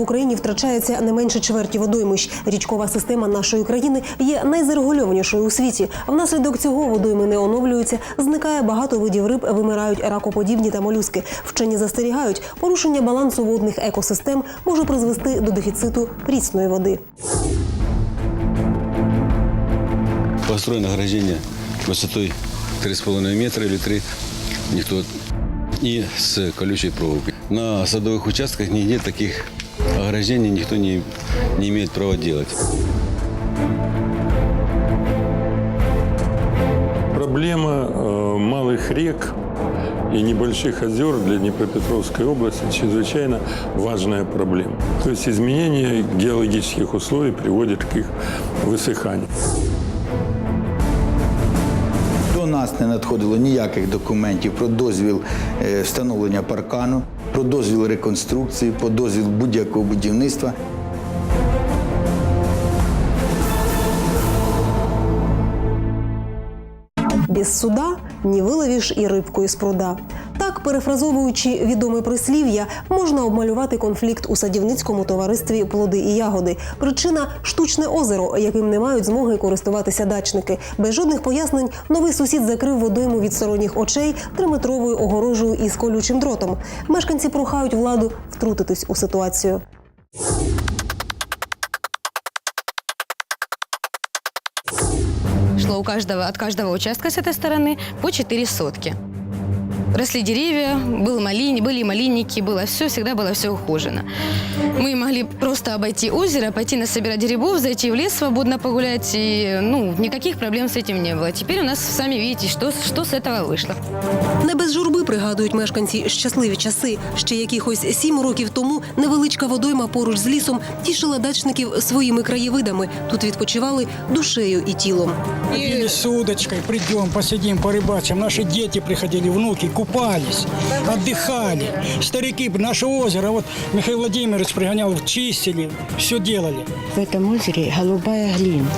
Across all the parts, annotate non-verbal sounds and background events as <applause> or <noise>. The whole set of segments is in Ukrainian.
В Україні втрачається не менше чверті водоймищ. Річкова система нашої країни є найзарегульованішою у світі. Внаслідок цього водойми не оновлюються, зникає багато видів риб, вимирають ракоподібні та молюски. Вчені застерігають, порушення балансу водних екосистем може призвести до дефіциту прісної води. Построено ограждение высотой 3,5 метра или 3, никто и с колючей проволокой. На садовых участках нигде таких ограждений никто не, не имеет права делать. Проблема э, малых рек и небольших озер для Днепропетровской области чрезвычайно важная проблема. То есть изменение геологических условий приводит к их высыханию. Не надходило ніяких документів про дозвіл е, встановлення паркану, про дозвіл реконструкції, про дозвіл будь-якого будівництва. Без суда ні виловиш і рибку із пруда. Перефразовуючи відоме прислів'я, можна обмалювати конфлікт у садівницькому товаристві плоди і ягоди. Причина штучне озеро, яким не мають змоги користуватися дачники. Без жодних пояснень новий сусід закрив водойму від сторонніх очей триметровою огорожею із колючим дротом. Мешканці прохають владу втрутитись у ситуацію. шло у каждого, от каждого участка с этой стороны по 4 сотки Росли деревья, был малин, были малинники, было все, всегда было все ухожено. Мы могли просто обойти озеро, пойти насобирать грибов, зайти в лес свободно погулять, и ну, никаких проблем с этим не было. Теперь у нас, сами видите, что, что с этого вышло. Не без журби пригадують мешканці щасливі часи. Ще якихось сім років тому невеличка водойма поруч з лісом тішила дачників своїми краєвидами. Тут відпочивали душею і тілом. Ходили с удочкой, придем, посидим, порыбачим. Наши дети приходили, внуки, купались, отдыхали. Старики, наше озеро, вот Михаил Владимирович пригонял, чистили, все делали. В этом озере голубая глина.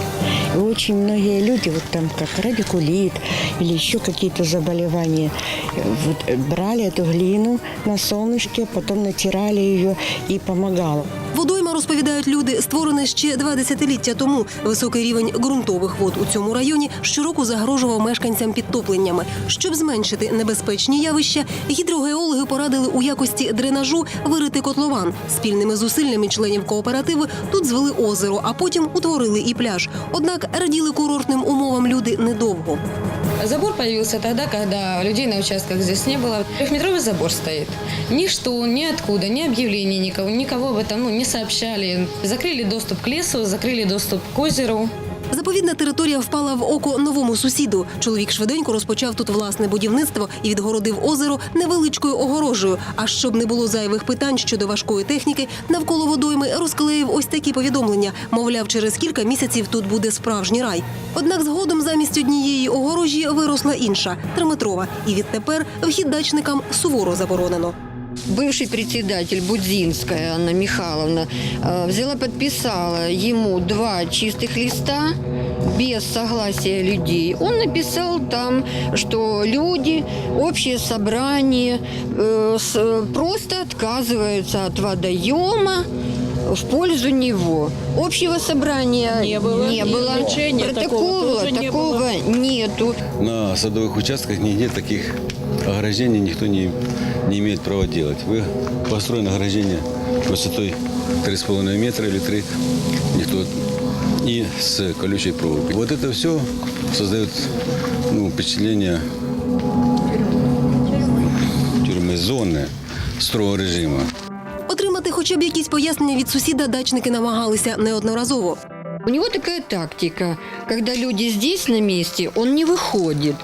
И очень многие люди, вот там как радикулит или еще какие-то заболевания, э, вот, э, брали эту глину на солнышке, потом натирали ее и помогало. Водойма, розповідають люди, створене ще два десятиліття тому. Високий рівень ґрунтових вод у цьому районі щороку загрожував мешканцям підтопленнями. Щоб зменшити небезпечні явища, гідрогеологи порадили у якості дренажу вирити котлован. Спільними зусиллями членів кооперативи тут звели озеро, а потім утворили і пляж. Однак раділи курортним умовам люди недовго. Забор появился тогда, когда людей на участках здесь не было. Трехметровый забор стоит. Ничто, ниоткуда, ни объявлений никого, никого об этом ну, не сообщали. Закрыли доступ к лесу, закрыли доступ к озеру. Заповідна територія впала в око новому сусіду. Чоловік швиденько розпочав тут власне будівництво і відгородив озеро невеличкою огорожею. А щоб не було зайвих питань щодо важкої техніки, навколо водойми розклеїв ось такі повідомлення. Мовляв, через кілька місяців тут буде справжній рай. Однак згодом замість однієї огорожі виросла інша триметрова. І відтепер вхід дачникам суворо заборонено Бывший председатель Будзинская Анна Михайловна э, взяла, подписала ему два чистых листа без согласия людей. Он написал там, что люди, общее собрание э, с- просто отказываются от водоема в пользу него. Общего собрания не было. Не было. Протокола такого нету. На садовых участках нигде таких ограждений никто не, не имеет права делать. Вы построено ограждение высотой 3,5 метра или 3, никто и с колючей проволокой. Вот это все создает ну, впечатление тюрьмы зоны строгого режима. Отримати хоча б якісь пояснення від сусіда дачники намагалися неодноразово. У него такая тактика. Когда люди здесь на месте, он не выходит.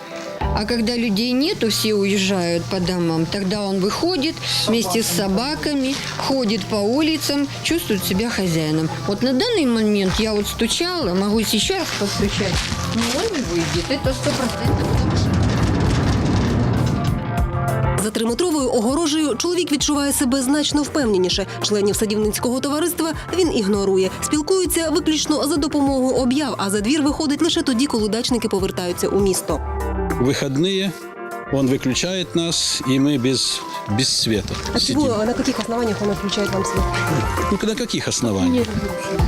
А когда людей нету, все уезжают по домам, тогда он выходит вместе с собаками, ходит по улицам, чувствует себя хозяином. Вот на данный момент я вот стучала, могу еще раз постучать, но он не выйдет. Это сто процентов. За триметровою огорожею чоловік відчуває себе значно впевненіше. Членів садівницького товариства він ігнорує. Спілкуються виключно за допомогою об'яв, а за двір виходить лише тоді, коли дачники повертаються у місто. выходные он выключает нас, и мы без, без света А сидим. чего, на каких основаниях он отключает вам свет? Ну, на каких основаниях?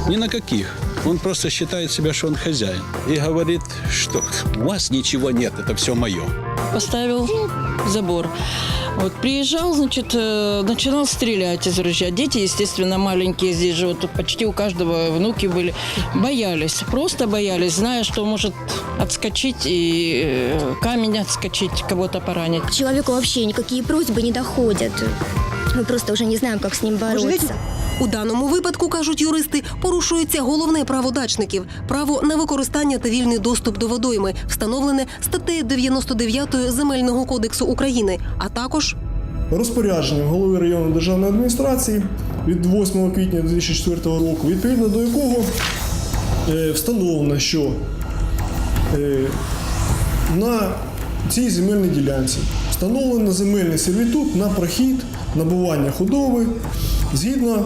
Ни на каких. Он просто считает себя, что он хозяин. И говорит, что у вас ничего нет, это все мое. поставил забор. Вот приезжал, значит, э, начинал стрелять из ружья. Дети, естественно, маленькие здесь живут, тут почти у каждого внуки были. Боялись, просто боялись, зная, что может отскочить и э, камень отскочить, кого-то поранить. К человеку вообще никакие просьбы не доходят. Мы просто уже не знаем, как с ним бороться. У даному випадку, кажуть юристи, порушується головне право дачників право на використання та вільний доступ до водойми, встановлене статтею 99 Земельного кодексу України, а також розпорядженням голови районної державної адміністрації від 8 квітня 2004 року, відповідно до якого е, встановлено, що е, на цій земельній ділянці встановлено земельний сервітут на прохід набування худоби згідно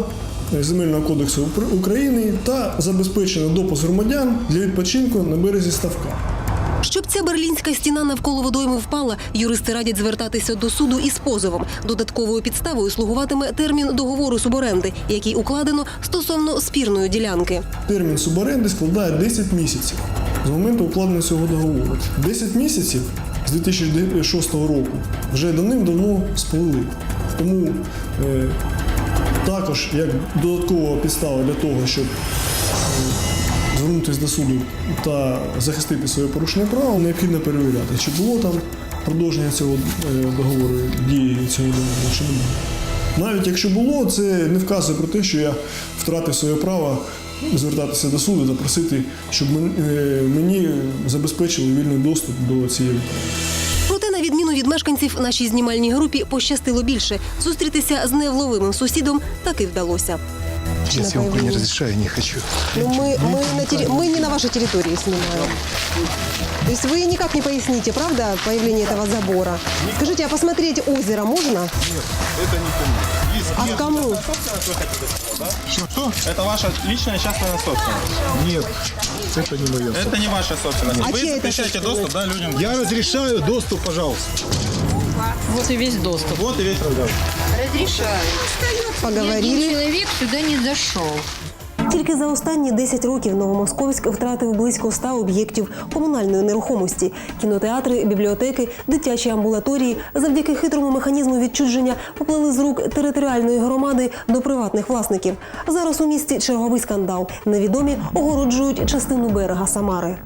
Земельного кодексу України та забезпечено допуск громадян для відпочинку на березі ставка. Щоб ця берлінська стіна навколо водойми впала, юристи радять звертатися до суду із позовом. Додатковою підставою слугуватиме термін договору суборенди, який укладено стосовно спірної ділянки. Термін суборенди складає 10 місяців з моменту укладення цього договору. 10 місяців з 2006 року вже давним-давно сплили. Тому е, також як додаткова підстава для того, щоб е, звернутися до суду та захистити своє порушення права, необхідно перевіряти, чи було там продовження цього е, договору, дії цього договору, чи не було. Навіть якщо було, це не вказує про те, що я втратив своє право звертатися до суду та просити, щоб е, мені забезпечили вільний доступ до цієї від мешканців, нашій знімальній групі пощастило більше. Зустрітися з невловимим сусідом таки вдалося. Я съемку не разрешаю, не хочу. Ну, мы, мы, на терри- мы не на вашей территории снимаем. То есть вы никак не поясните, правда, появление этого забора? Скажите, а посмотреть озеро можно? Это не ко мне. Есть, А нет, кому? Что? Это ваша личная частная собственность. Нет, это не мое. Это не ваша собственность. А Вы чья это запрещаете доступ да, людям. Я разрешаю доступ, пожалуйста. Вот и весь доступ. Вот и весь Разрешаю. Поговорили. человек сюда не зашел. Тільки за останні 10 років Новомосковськ втратив близько 100 об'єктів комунальної нерухомості: кінотеатри, бібліотеки, дитячі амбулаторії завдяки хитрому механізму відчудження поплили з рук територіальної громади до приватних власників. Зараз у місті черговий скандал. Невідомі огороджують частину берега Самари.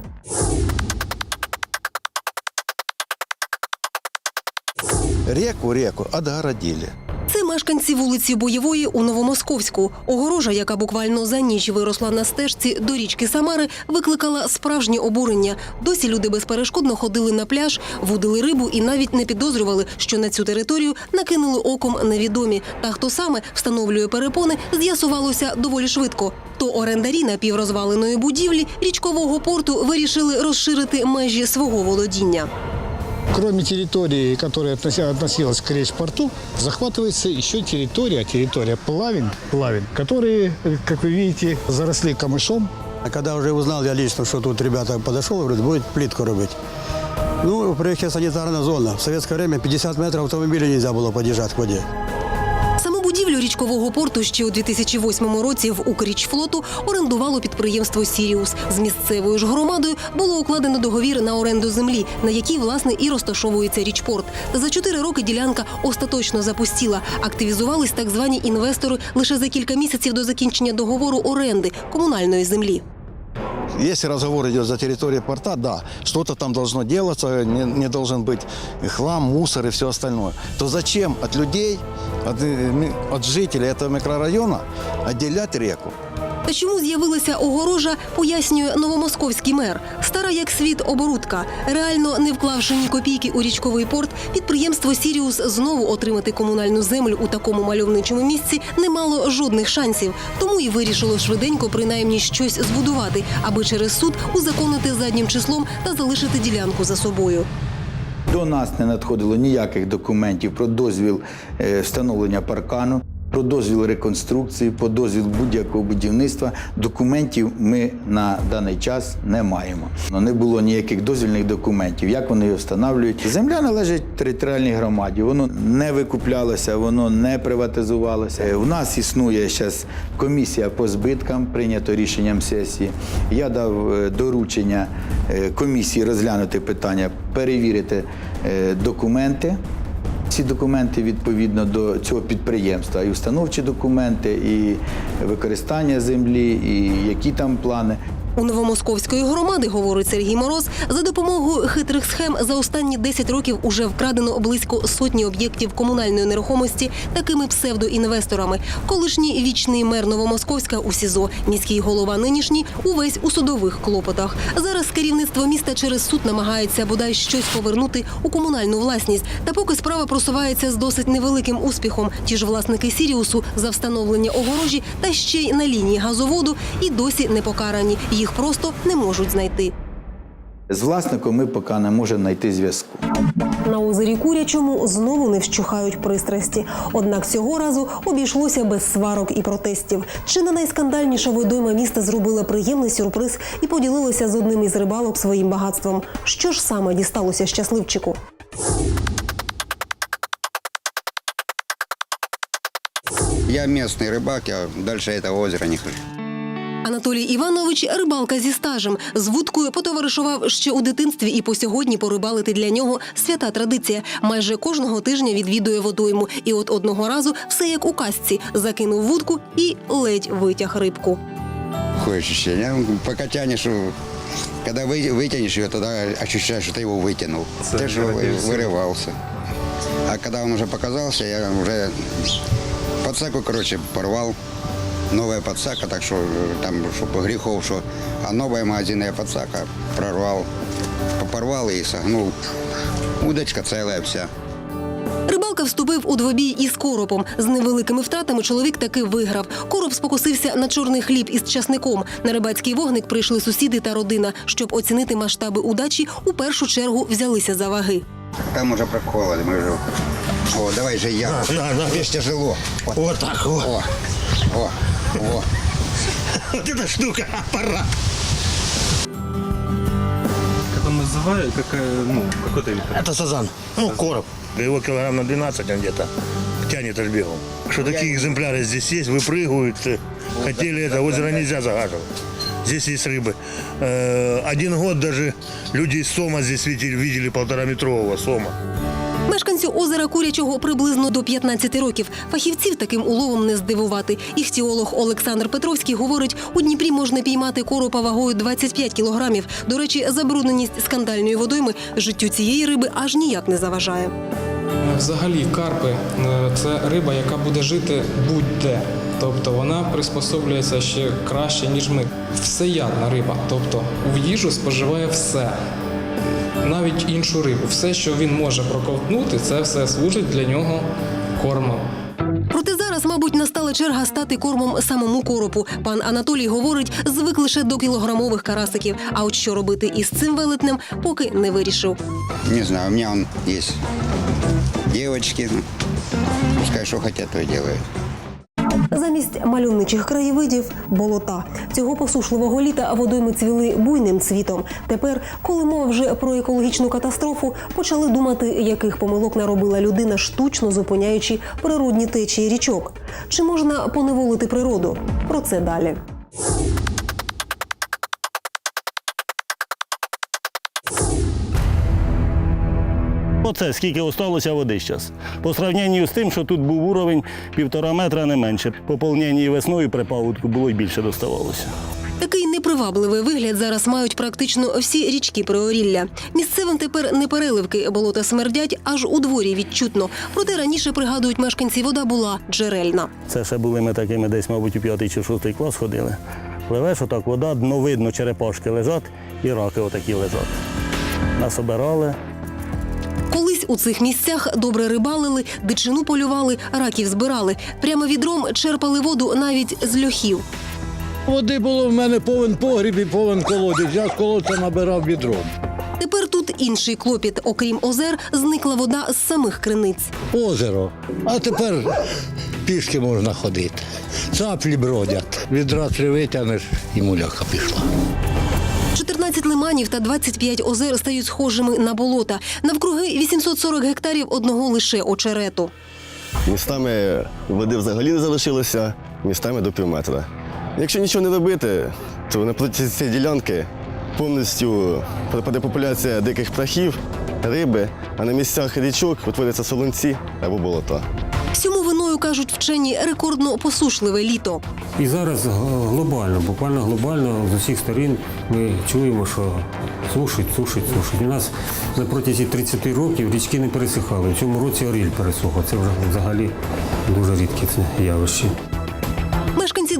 Реку, реку отгородили. Це мешканці вулиці Бойової у Новомосковську. Огорожа, яка буквально за ніч виросла на стежці до річки Самари, викликала справжнє обурення. Досі люди безперешкодно ходили на пляж, вудили рибу і навіть не підозрювали, що на цю територію накинули оком невідомі. Та хто саме встановлює перепони, з'ясувалося доволі швидко. То орендарі напіврозваленої будівлі річкового порту вирішили розширити межі свого володіння. Кроме территории, которая относилась к речпорту, захватывается еще территория, территория плавин, плавин, которые, э, как вы видите, заросли камышом. А когда уже узнал я лично, что тут ребята подошел, говорят, будет плитку рубить. Ну, приехала санитарная зона. В советское время 50 метров автомобиля нельзя было подъезжать к воде. Річкового порту ще у 2008 році в Укрічфлоту орендувало підприємство Сіріус. З місцевою ж громадою було укладено договір на оренду землі, на якій власне і розташовується річпорт. За чотири роки ділянка остаточно запустіла. Активізувались так звані інвестори лише за кілька місяців до закінчення договору оренди комунальної землі. Если разговор идет за территорией порта, да, что-то там должно делаться, не, не должен быть хлам, мусор и все остальное. То зачем от людей, от, э, ми- от жителей этого микрорайона отделять реку? Чому з'явилася огорожа, пояснює новомосковський мер. Стара як світ оборудка. Реально не вклавши ні копійки у річковий порт, підприємство Сіріус знову отримати комунальну землю у такому мальовничому місці не мало жодних шансів. Тому і вирішило швиденько принаймні щось збудувати, аби через суд узаконити заднім числом та залишити ділянку за собою. До нас не надходило ніяких документів про дозвіл е, встановлення паркану. Про дозвіл реконструкції, по дозвіл будь-якого будівництва. Документів ми на даний час не маємо. Ну, Не було ніяких дозвільних документів. Як вони встановлюють? Земля належить територіальній громаді. Воно не викуплялося, воно не приватизувалося. Е, У нас існує зараз комісія по збиткам, прийнято рішенням сесії. Я дав е, доручення е, комісії розглянути питання, перевірити е, документи. Ці документи відповідно до цього підприємства, і установчі документи, і використання землі, і які там плани. У новомосковської громади, говорить Сергій Мороз, за допомогою хитрих схем за останні 10 років уже вкрадено близько сотні об'єктів комунальної нерухомості такими псевдоінвесторами. Колишній вічний мер Новомосковська у СІЗО, міський голова нинішній увесь у судових клопотах. Зараз керівництво міста через суд намагається бодай щось повернути у комунальну власність. Та поки справа просувається з досить невеликим успіхом. Ті ж власники Сіріусу за встановлення огорожі та ще й на лінії газоводу і досі не покарані. Їх просто не можуть знайти. З власником ми поки не можемо знайти зв'язку. На озері Курячому знову не вщухають пристрасті. Однак цього разу обійшлося без сварок і протестів. Чи не найскандальніша водойма міста зробила приємний сюрприз і поділилася з одним із рибалок своїм багатством. Що ж саме дісталося щасливчику? Я местный рыбак, я дальше этого озера не хожу. Анатолій Іванович рибалка зі стажем. З вудкою потоваришував ще у дитинстві і по сьогодні порибалити для нього свята традиція. Майже кожного тижня відвідує водойму. І от одного разу все як у казці. Закинув вудку і ледь витяг рибку. Такое ощущение. Ну, Пока тянешь, э, когда вы, вытянешь ее, тогда ощущаешь, что ты его вытянул. Ты же вы- вырывался. А когда он уже показался, я уже подсаку, короче, порвал. Новая подсака, так что э, там, чтобы грехов, что... А новая магазинная подсака прорвал. Порвал и согнул. Удочка целая вся. Рибалка вступив у двобій із коропом. З невеликими втратами чоловік таки виграв. Короб спокусився на чорний хліб із часником. На рибацький вогник прийшли сусіди та родина. Щоб оцінити масштаби удачі, у першу чергу взялися за ваги. Там уже прокололи, мы уже... О, давай же я. На, на. Видишь, тяжело. Вот, Вот так, вот. О, о, о. <laughs> Вот эта штука, аппарат. Как он называет, как, э, ну, какой-то вид? Это сазан. Ну, короб. Его килограмм на 12 он где-то тянет аж бегом. Что такие экземпляры здесь есть, выпрыгивают. э, Хотели это, озеро нельзя загаживать. Здесь есть рыбы. Э, Один год даже люди из Сома здесь видели, видели полтораметрового Сома. Мешканцю озера Курячого приблизно до 15 років. Фахівців таким уловом не здивувати. Іхтіолог Олександр Петровський говорить, у Дніпрі можна піймати коропа вагою 25 кілограмів. До речі, забрудненість скандальної водойми життю цієї риби аж ніяк не заважає. Взагалі, карпи е, це риба, яка буде жити будь-де. Тобто вона приспособлюється ще краще, ніж ми. Всеядна риба. Тобто в їжу споживає все, навіть іншу рибу. Все, що він може проковтнути, це все служить для нього кормом. Проте зараз, мабуть, настала черга стати кормом самому коропу. Пан Анатолій говорить, звик лише до кілограмових карасиків. А от що робити із цим велетнем, поки не вирішив. Не знаю, у есть. Девочки, ну, пускай что хотят, то и делают. Замість мальовничих краєвидів болота. Цього посушливого літа водойми цвіли буйним цвітом. Тепер, коли мова вже про екологічну катастрофу, почали думати, яких помилок наробила людина, штучно зупиняючи природні течії річок. Чи можна поневолити природу? Про це далі. Оце скільки осталося води зараз. По сравненню з тим, що тут був уровень півтора метра не менше. Поповнення весною при паводку було й більше доставалося. Такий непривабливий вигляд зараз мають практично всі річки Приорілля. Місцевим тепер не переливки, болота смердять аж у дворі відчутно. Проте раніше пригадують мешканці, вода була джерельна. Це ще були ми такими десь, мабуть, у п'ятий чи шостий клас ходили. Пливеш отак, вода, дно видно, черепашки лежать і раки отакі лежать. Нас обирали. Колись у цих місцях добре рибалили, дичину полювали, раків збирали. Прямо відром черпали воду навіть з льохів. Води було в мене повен погріб і повен колодязь. Я з колодця набирав відром. Тепер тут інший клопіт. Окрім озер, зникла вода з самих криниць. Озеро. А тепер пішки можна ходити. Цаплі бродять. Відра три витягнеш і муляка пішла. 14 лиманів та 25 озер стають схожими на болота. Навкруги 840 гектарів одного лише очерету. Містами води взагалі не залишилося, містами до півметра. Якщо нічого не робити, то на протязі цієї ділянки повністю пропаде популяція диких птахів, риби, а на місцях річок утворяться солонці або болота. Кажуть вчені рекордно посушливе літо. І зараз глобально, буквально глобально з усіх сторін ми чуємо, що сушить, сушить, сушить. У нас на протязі 30 років річки не пересихали. В цьому році Оріль пересохла. Це вже взагалі дуже рідкісне явище.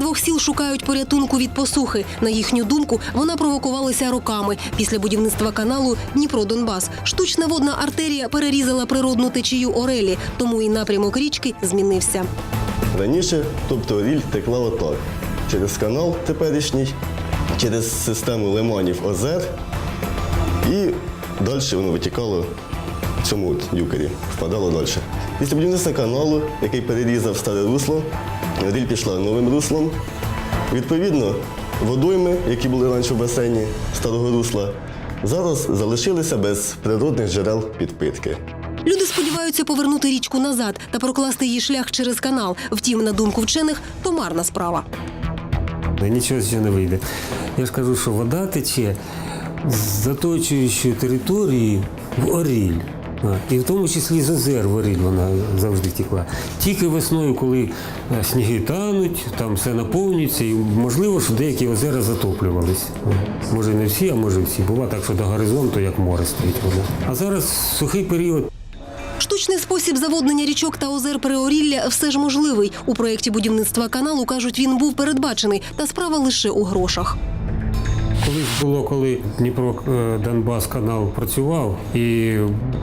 Двох сіл шукають порятунку від посухи. На їхню думку, вона провокувалася роками. Після будівництва каналу Дніпро-Донбас. Штучна водна артерія перерізала природну течію Орелі, тому і напрямок річки змінився. Раніше, тобто Оріль текла отак. Через канал теперішній, через систему лиманів озер і далі воно витікало в цьому от юкері, впадало далі. Після будівництва каналу, який перерізав старе русло, Оріль пішла новим руслом. Відповідно, водойми, які були раніше в басейні старого русла, зараз залишилися без природних джерел підпитки. Люди сподіваються повернути річку назад та прокласти її шлях через канал. Втім, на думку вчених, то марна справа. Нічого з не вийде. Я ж кажу, що вода тече з заточуючої території в Оріль. І в тому числі з озер в Оріль вона завжди текла. Тільки весною, коли е, сніги тануть, там все наповнюється, і можливо, що деякі озера затоплювались. Може не всі, а може всі. Бува так, що до горизонту, як море стоїть вода. А зараз сухий період. Штучний спосіб заводнення річок та озер Переорілля все ж можливий. У проєкті будівництва каналу кажуть, він був передбачений, та справа лише у грошах. Колись було, коли Дніпро е, Донбас канал працював, і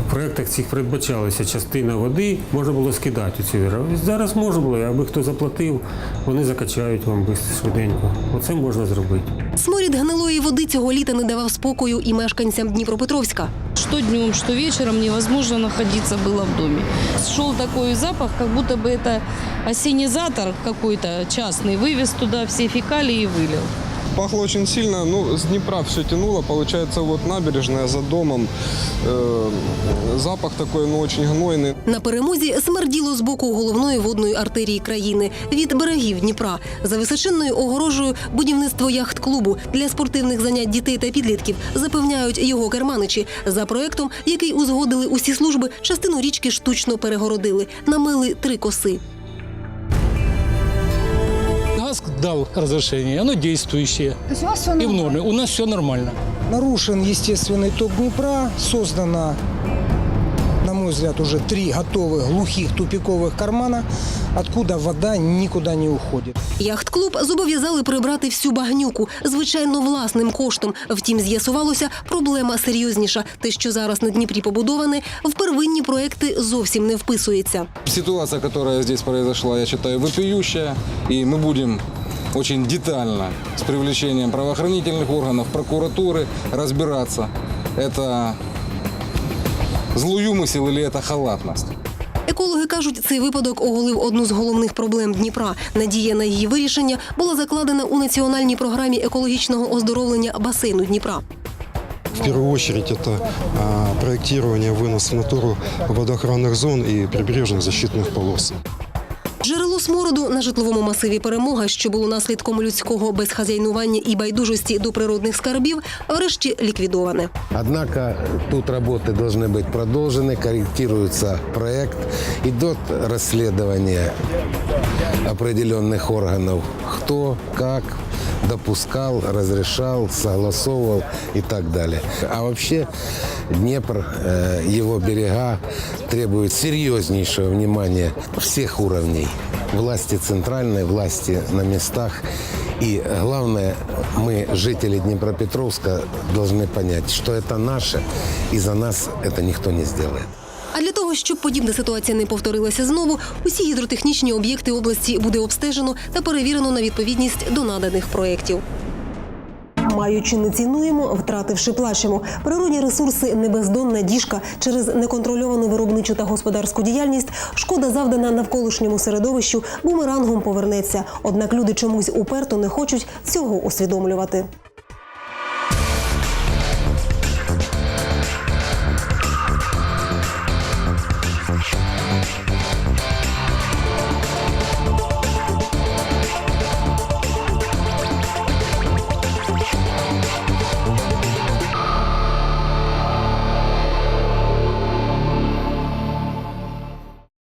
в проєктах цих передбачалася частина води, можна було скидати у ці озера. Зараз можна було, аби хто заплатив, вони закачають вам швидко, швиденько. Оце можна зробити. Сморід гнилої води цього літа не давав спокою і мешканцям Дніпропетровська. Что днем, что вечером невозможно находиться было в доме. Шел такой запах, как будто бы это осенизатор какой-то частный вывез туда все фекалии и вылил. Пахло очень сильно, ну, с Днепра все тянуло, получается, вот набережная за домом, э, запах такой, ну, очень гнойный. На перемозі смерділо з боку головної водної артерії країни від берегів Дніпра. За височинною огорожею будівництво яхт-клубу для спортивних занять дітей та підлітків запевняють його керманичі. За проектом, який узгодили усі служби, частину річки штучно перегородили, намили три коси дал разрешение, оно действующее. То есть у вас все И в норме. У нас все нормально. Нарушен естественный ток Днепра, создано, на мой взгляд, уже три готовых глухих тупиковых кармана, откуда вода никуда не уходит. Яхт-клуб зобов'язали прибрати всю багнюку, звичайно, власним коштом. Втім, з'ясувалося, проблема серйозніша. Те, що зараз на Дніпрі побудоване, в первинні проекти зовсім не вписується. Ситуация, которая здесь произошла, я считаю, вопиющая. И мы будем очень детально с привлечением правоохранительных органов, прокуратуры разбираться. Это злоюмысел или это халатность. Екологи кажуть, цей випадок оголив одну з головних проблем Дніпра. Надія на її вирішення була закладена у національній програмі екологічного оздоровлення басейну Дніпра. В первую очередь это а, проектирование, вынос в натуру водоохранных зон и прибрежных защитных полос. Джерело смороду на житловому масиві перемога, що було наслідком людського безхазяйнування і байдужості до природних скарбів, врешті ліквідоване. Однако тут работы должны быть продолжены, корректируется проект, идет расследование определенных органов, кто, как допускал, разрешал, согласовывал и так далее. А вообще Днепр, э, его берега требуют серьезнейшего внимания всех уровней. Власти центральной, власти на местах. И главное, мы, жители Днепропетровска, должны понять, что это наше, и за нас это никто не сделает. А для того, щоб подібна ситуація не повторилася знову, усі гідротехнічні об'єкти області буде обстежено та перевірено на відповідність до наданих проєктів. маючи не цінуємо, втративши плачемо. Природні ресурси не бездонна діжка через неконтрольовану виробничу та господарську діяльність. Шкода завдана навколишньому середовищу бумерангом повернеться. Однак люди чомусь уперто не хочуть цього усвідомлювати.